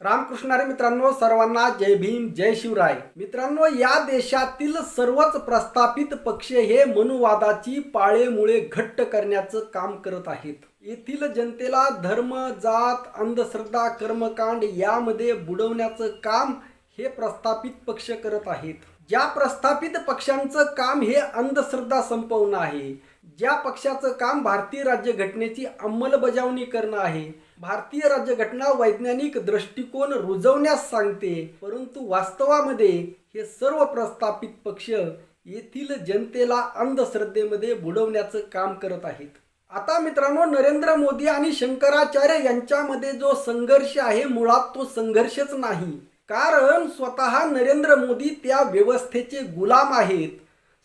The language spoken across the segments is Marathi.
रामकृष्णारे मित्रांनो सर्वांना जय भीम जय शिवराय. मित्रांनो या देशातील सर्वच प्रस्थापित पक्ष हे मनुवादाची पाळेमुळे घट्ट करण्याचं काम करत आहेत. येथील जनतेला धर्म जात अंधश्रद्धा कर्मकांड यामध्ये बुडवण्याचं काम हे प्रस्थापित पक्ष करत आहेत. ज्या प्रस्थापित पक्षांचं काम हे अंधश्रद्धा संपवणं आहे. ज्या पक्षाचं काम भारतीय राज्यघटनेची अंमलबजावणी करणं आहे. भारतीय राज्यघटना वैज्ञानिक दृष्टिकोन रुजवण्यास सांगते. परंतु वास्तवामध्ये हे सर्व प्रस्थापित पक्ष येथील जनतेला अंधश्रद्धेमध्ये बुडवण्याचं काम करत आहेत. आता मित्रांनो नरेंद्र मोदी आणि शंकराचार्य यांच्यामध्ये जो संघर्ष आहे मुळात तो संघर्षच नाही. कारण स्वतः नरेंद्र मोदी त्या व्यवस्थेचे गुलाम आहेत.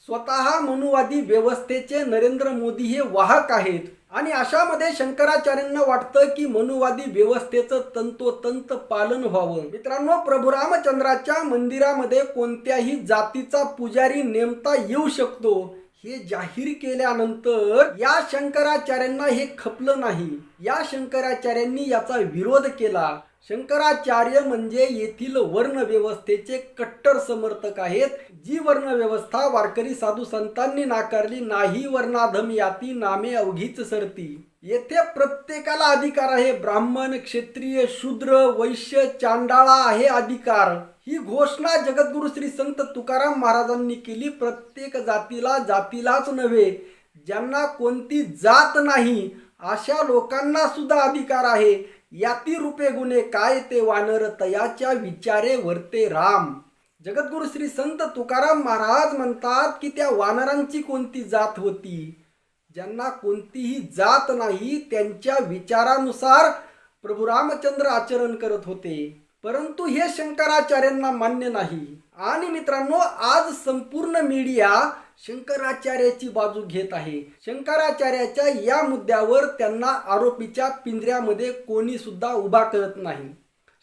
स्वतः मनुवादी व्यवस्थेचे नरेंद्र मोदी हे वाहक आहेत. आणि अशामध्ये शंकराचार्यांना वाटतं की मनुवादी व्यवस्थेचं तंतोतंत पालन व्हावं. मित्रांनो प्रभू रामचंद्राच्या मंदिरामध्ये कोणत्याही जातीचा पुजारी नेमता येऊ शकतो. हे जाहीर केल्यानंतर या शंकराचार्यांना हे खपलं नाही. या शंकराचार्यांनी याचा विरोध केला. शंकराचार्य म्हणजे येथील वर्ण व्यवस्थेचे कट्टर समर्थक आहेत. जी वर्णव्यवस्था वारकरी साधू संतांनी नाकारली नाही वर्णाधम याती नामे अवघीच सरती. येथे प्रत्येकाला अधिकार आहे. ब्राह्मण क्षेत्रीय शूद्र वैश्य चांडाळा आहे अधिकार. ही घोषणा जगद्गुरु श्री संत तुकाराम महाराजांनी केली. प्रत्येक जातीला जातीलाच नव्हे ज्यांना कोणती जात नाही अशा लोकांना सुद्धा अधिकार आहे. याती रूपे गुणे काय ते वानर तयाच्या विचारे वरते राम. जगद्गुरु श्री संत तुकाराम महाराज म्हणतात की त्या वानरांची कोणती जात होती? ज्यांना कोणतीही जात नाही त्यांच्या विचारानुसार प्रभू रामचंद्र आचरण करत होते. परंतु हे शंकराचार्यांना मान्य नाही. आणि मित्रांनो आज संपूर्ण मीडिया शंकराचार्याची बाजू घेत आहे. शंकराचार्याच्या या मुद्द्यावर त्यांना आरोपीच्या पिंजऱ्यामध्ये कोणी सुद्धा उभा करत नाही.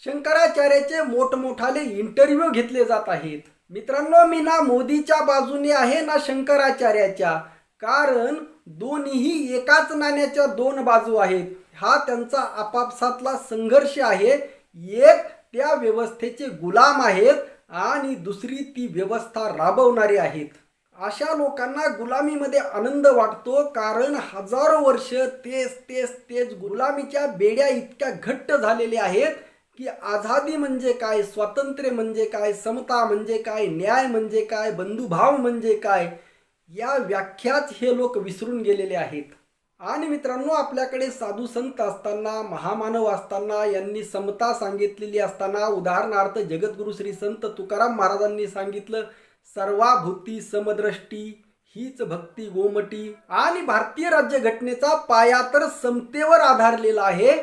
शंकराचार्याचे मोठमोठाले इंटरव्ह्यू घेतले जात आहेत. मित्रांनो मी ना मोदीच्या बाजूने आहे ना शंकराचार्याच्या. कारण दोन्हीही एकाच नाण्याच्या दोन बाजू आहेत. हा त्यांचा आपापसातला संघर्ष आहे. एक त्या व्यवस्थेचे गुलाम आहेत आणि दुसरी ती व्यवस्था राबवणारी आहेत. अशा लोकांना गुलामीमध्ये आनंद वाटतो कारण हजारो वर्ष तेच तेच तेच गुलामीच्या बेड्या इतक्या घट्ट झालेल्या आहेत की आझादी म्हणजे काय स्वातंत्र्य म्हणजे काय समता म्हणजे काय न्याय म्हणजे काय बंधुभाव म्हणजे काय या व्याख्याच हे लोक विसरून गेलेले आहेत. आणि मित्रांनो आपल्याकडे साधू संत असताना महामानव असताना यांनी समता सांगितलेली असताना उदाहरणार्थ जगद्गुरु श्री संत तुकाराम महाराजांनी सांगितलं सर्वाभूती समदृष्टी हीच भक्ती गोमटी. आणि भारतीय राज्यघटनेचा पाया तर समतेवर आधारलेला आहे.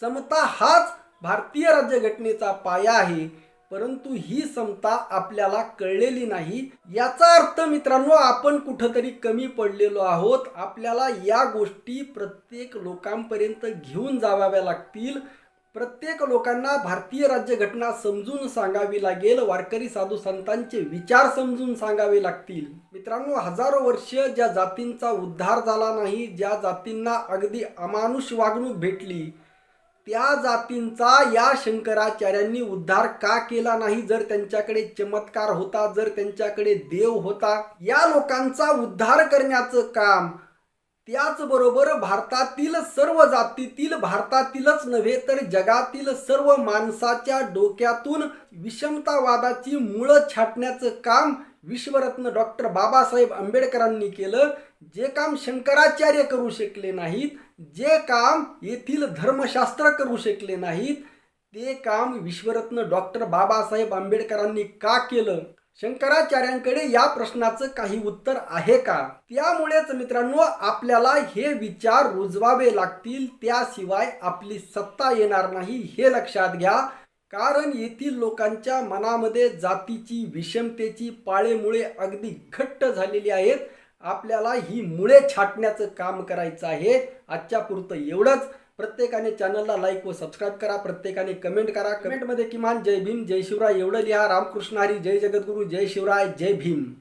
समता हाच भारतीय राज्यघटनेचा पाया आहे. परंतु ही समता आपल्याला कळलेली नाही. याचा अर्थ मित्रांनो आपण कुठंतरी कमी पडलेलो आहोत. आपल्याला या गोष्टी प्रत्येक लोकांपर्यंत घेऊन जावाव्या लागतील. प्रत्येक लोकांना भारतीय राज्यघटना समजून सांगावी लागेल. वारकरी साधू संतांचे विचार समजून सांगावे लागतील. मित्रांनो हजारो वर्ष ज्या जातींचा उद्धार झाला नाही ज्या जातींना अगदी अमानुष वागणूक भेटली त्या जातींचा या शंकराचार्यांनी उद्धार का केला नाही? जर त्यांच्याकडे चमत्कार होता जर त्यांच्याकडे देव होता या लोकांचा उद्धार करण्याचं काम त्याचबरोबर भारतातील सर्व जातीतील भारतातीलच नव्हे तर जगातील सर्व माणसाच्या डोक्यातून विषमतावादाची मुळं छाटण्याचं काम विश्वरत्न डॉक्टर बाबासाहेब आंबेडकरांनी केलं. जे काम शंकराचार्य करू शकले नाहीत जे काम येथील धर्मशास्त्र करू शकले नाहीत ते काम विश्वरत्न डॉक्टर बाबासाहेब आंबेडकरांनी का केलं? शंकराचार्यांकडे या प्रश्नाचं काही उत्तर आहे का? त्यामुळेच मित्रांनो आपल्याला हे विचार रुजवावे लागतील. त्याशिवाय आपली सत्ता येणार नाही हे लक्षात घ्या. कारण येथील लोकांच्या मनामध्ये जातीची विषमतेची पाळेमुळे अगदी घट्ट झालेली आहेत. आपल्याला ही मुळे छाटण्याचं काम करायचं आहे. आजच्या पुरतं एवढंच. प्रत्येकाने चॅनलला लाईक व सबस्क्राईब करा. प्रत्येकाने कमेंट करा. कमेंटमध्ये किमान जय भीम जय शिवराय एवढं लिहा. रामकृष्ण हरी जय जगद्गुरू जय शिवराय जय भीम.